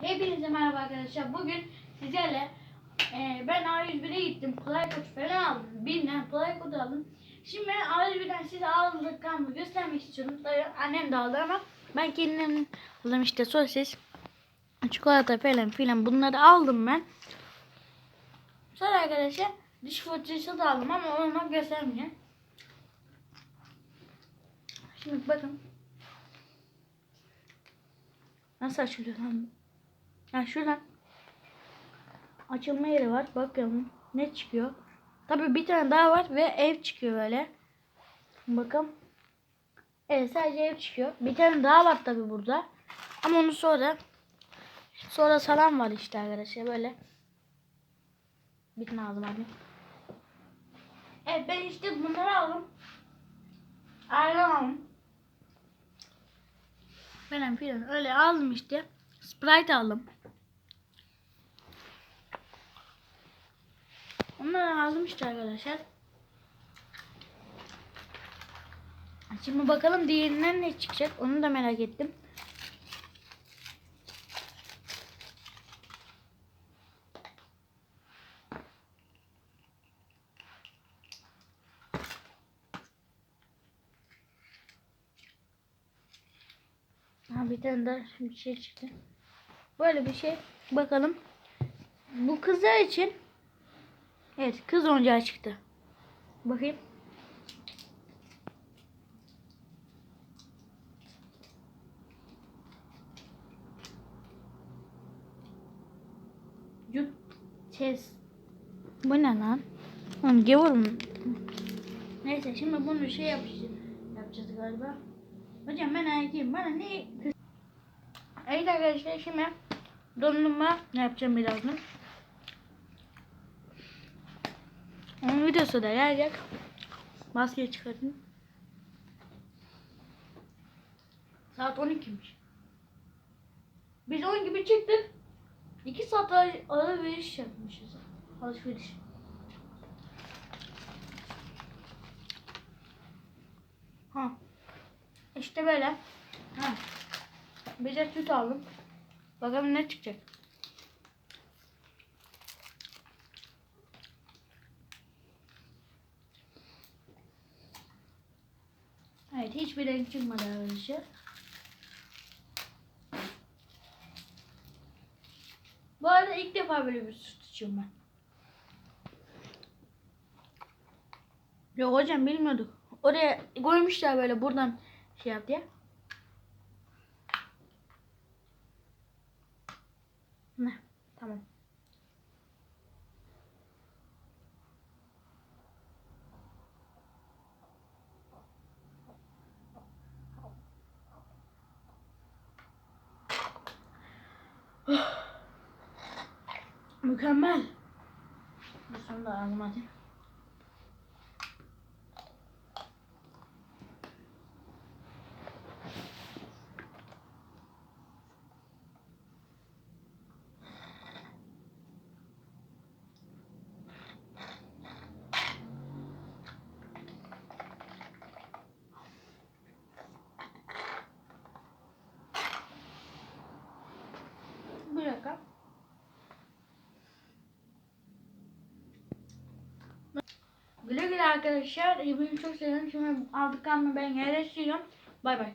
Hepinize merhaba arkadaşlar. Bugün sizlerle e, ben A101'e gittim. Play kod falan aldım. Bilmem play kod aldım. Şimdi ben A101'den size aldıklarımı göstermek istiyorum. Tabii annem de aldı ama ben kendim aldım işte sosis, çikolata falan filan bunları aldım ben. Sonra arkadaşlar diş fırçası da aldım ama onu göstermeyeceğim. Şimdi bakın. Nasıl açılıyor lan? bu? Ha şuradan. Açılma yeri var. Bakalım ne çıkıyor. Tabii bir tane daha var ve ev çıkıyor böyle. Bakın. Evet sadece ev çıkıyor. Bir tane daha var tabii burada. Ama onu sonra sonra salam var işte arkadaşlar böyle. Bir tane aldım abi. Evet ben işte bunları aldım. Aldım. Ben filan öyle aldım işte. Sprite aldım. Onları aldım işte arkadaşlar. Şimdi bakalım diğerinden ne çıkacak onu da merak ettim. Ha bir tane daha bir şey çıktı. Böyle bir şey. Bakalım. Bu kızlar için Evet kız oyuncağı çıktı. Bakayım. Cut ses. Bu ne lan? Lan gavur mu? Neyse şimdi bunu şey yapacağız, yapacağız galiba. Hocam ben erkeğim. Bana ne? Evet arkadaşlar şimdi dondurma ne yapacağım birazdan. Onun videosu da gelecek. Maskeyi çıkartın. Saat 12'miş. Biz 10 gibi çıktık. 2 saat al- alışveriş yapmışız. Alışveriş. Ha. İşte böyle. Ha. Bir de süt aldım. Bakalım ne çıkacak. Evet hiçbir renk çıkmadı arkadaşlar. Bu arada ilk defa böyle bir süt içiyorum ben. Yok hocam bilmiyorduk. Oraya koymuşlar böyle buradan şey yap diye. Ne? Tamam. Mükemmel. Bu sonunda aldım hadi. Bir dakika. Güle güle arkadaşlar. Beni çok seviyorum. Şimdi aldıklarımı ben yerleştiriyorum. Bay bay.